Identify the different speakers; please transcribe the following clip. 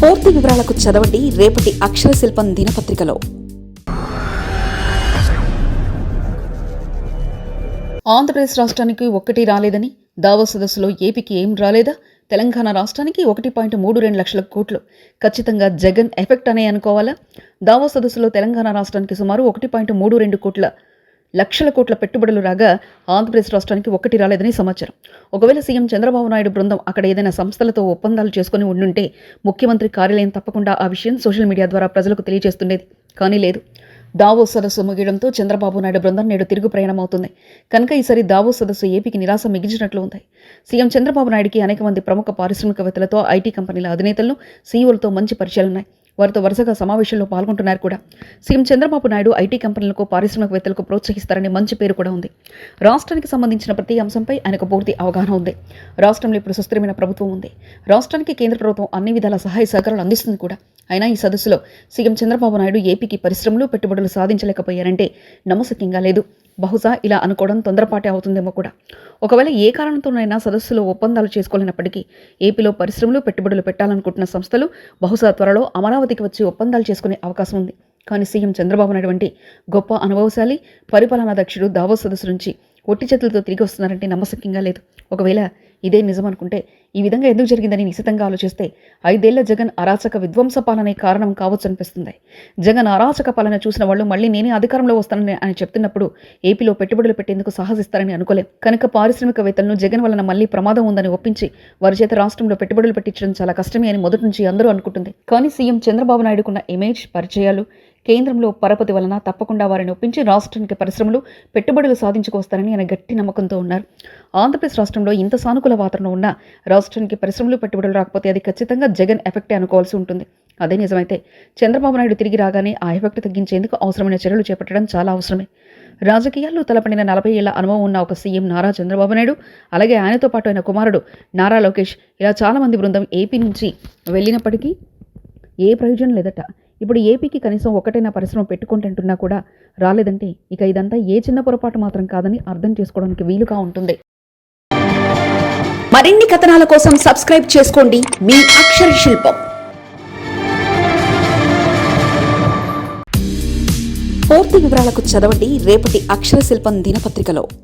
Speaker 1: పూర్తి వివరాలకు చదవండి రేపటి అక్షర శిల్పం దినపత్రికలో. ఆంధ్రప్రదేశ్ రాష్ట్రానికి ఒక్కటి రాలేదని దావో సదస్సులో ఏపీకి ఏం రాలేదా? తెలంగాణ రాష్ట్రానికి ఒకటి పాయింట్ మూడు రెండు లక్షల కోట్లు. ఖచ్చితంగా జగన్ ఎఫెక్ట్ అనే అనుకోవాలా? దావో సదస్సులో తెలంగాణ రాష్ట్రానికి సుమారు ఒకటి పాయింట్ మూడు రెండు కోట్ల లక్షల కోట్ల పెట్టుబడులు రాగా ఆంధ్రప్రదేశ్ రాష్ట్రానికి ఒక్కటి రాలేదని సమాచారం. ఒకవేళ సీఎం చంద్రబాబు నాయుడు బృందం అక్కడ ఏదైనా సంస్థలతో ఒప్పందాలు చేసుకుని ఉండుంటే ముఖ్యమంత్రి కార్యాలయం తప్పకుండా ఆ విషయం సోషల్ మీడియా ద్వారా ప్రజలకు తెలియజేస్తుండేది. కానీ లేదు. దావో సదస్సు ముగియడంతో చంద్రబాబు నాయుడు బృందం నేడు తిరుగు ప్రయాణం అవుతుంది కనుక ఈసారి దావో సదస్సు ఏపీకి నిరాశ మిగిల్చినట్లు ఉంది. సీఎం చంద్రబాబు నాయుడికి అనేక మంది ప్రముఖ పారిశ్రామికవేత్తలతో ఐటీ కంపెనీల అధినేతలను సీఈఓలతో మంచి పరిచయాలున్నాయి. వారితో వరుసగా సమావేశంలో పాల్గొంటున్నారు కూడా. సీఎం చంద్రబాబు నాయుడు ఐటీ కంపెనీలకు పారిశ్రామికవేత్తలకు ప్రోత్సహిస్తారని మంచి పేరు కూడా ఉంది. రాష్ట్రానికి సంబంధించిన ప్రతి అంశంపై ఆయనకు పూర్తి అవగాహన ఉంది. రాష్ట్రంలో ఇప్పుడు సుస్థిరమైన ప్రభుత్వం ఉంది. రాష్ట్రానికి కేంద్ర ప్రభుత్వం అన్ని విధాల సహాయ సహకారాలు అందిస్తుంది కూడా. అయినా ఈ సదస్సులో సీఎం చంద్రబాబు నాయుడు ఏపీకి పరిశ్రమలు పెట్టుబడులు సాధించలేకపోయారంటే నమ్మశక్యంగా లేదు. బహుశా ఇలా అనుకోవడం తొందరపాటే అవుతుందేమో కూడా. ఒకవేళ ఏ కారణంతోనైనా సదస్సులో ఒప్పందాలు చేసుకోలేనప్పటికీ ఏపీలో పరిశ్రమలు పెట్టుబడులు పెట్టాలనుకుంటున్న సంస్థలు బహుశా త్వరలో అమరావతి అమరావతికి వచ్చి ఒప్పందాలు చేసుకునే అవకాశం ఉంది. కానీ సీఎం చంద్రబాబు నాయుడు వంటి గొప్ప అనుభవశాలి పరిపాలనా దక్షుడు దావో సదస్సు నుంచి ఒట్టి చేతులతో తిరిగి వస్తున్నారంటే నమ్మశక్యంగా లేదు. ఒకవేళ ఇదే నిజం అనుకుంటే ఈ విధంగా ఎందుకు జరిగిందని నిశితంగా ఆలోచిస్తే ఐదేళ్ళ జగన్ అరాచక విధ్వంస పాలనే కారణం కావచ్చు అనిపిస్తుంది జగన్ అరాచక పాలన చూసిన వాళ్ళు మళ్ళీ నేనే అధికారంలో వస్తానని ఆయన చెప్తున్నప్పుడు ఏపీలో పెట్టుబడులు పెట్టేందుకు సాహసిస్తారని అనుకోలేం. కనుక పారిశ్రామికవేత్తలను జగన్ వలన మళ్ళీ ప్రమాదం ఉందని ఒప్పించి వారి చేత రాష్ట్రంలో పెట్టుబడులు పెట్టించడం చాలా కష్టమే అని మొదటి నుంచి అందరూ అనుకుంటుంది. కానీ సీఎం చంద్రబాబు నాయుడుకున్న ఇమేజ్ పరిచయాలు కేంద్రంలో పరపతి వలన తప్పకుండా వారిని ఒప్పించి రాష్ట్రానికి పరిశ్రమలు పెట్టుబడులు సాధించుకొస్తారని ఆయన గట్టి నమ్మకంతో ఉన్నారు. ఆంధ్రప్రదేశ్ రాష్ట్రంలో ఇంత సానుకూల వాతావరణం ఉన్నా రాష్ట్రానికి పరిశ్రమలు పెట్టుబడులు రాకపోతే అది ఖచ్చితంగా జగన్ ఎఫెక్టే అనుకోవాల్సి ఉంటుంది. అదే నిజమైతే చంద్రబాబు నాయుడు తిరిగి రాగానే ఆ ఎఫెక్ట్ తగ్గించేందుకు అవసరమైన చర్యలు చేపట్టడం చాలా అవసరమే. రాజకీయాల్లో తలపడిన నలభై ఏళ్ళ అనుభవం ఉన్న ఒక సీఎం నారా చంద్రబాబు నాయుడు అలాగే ఆయనతో పాటు ఆయన కుమారుడు నారా లోకేష్ ఇలా చాలామంది బృందం ఏపీ నుంచి వెళ్ళినప్పటికీ ఏ ప్రయోజనం లేదట. ఇప్పుడు ఏపీకి కనీసం ఒకటైనా పరిశ్రమ పెట్టుకుంటుంటున్నా కూడా రాలేదంటే ఇక ఇదంతా ఏ చిన్న పొరపాటు మాత్రం కాదని అర్థం చేసుకోవడానికి వీలుగా ఉంటుంది. మరిన్ని కథనాల కోసం సబ్స్క్రైబ్ చేసుకోండి మీ అక్షర శిల్పం. పూర్తి వివరాలకు చదవండి రేపటి అక్షర శిల్పం దినపత్రికలో.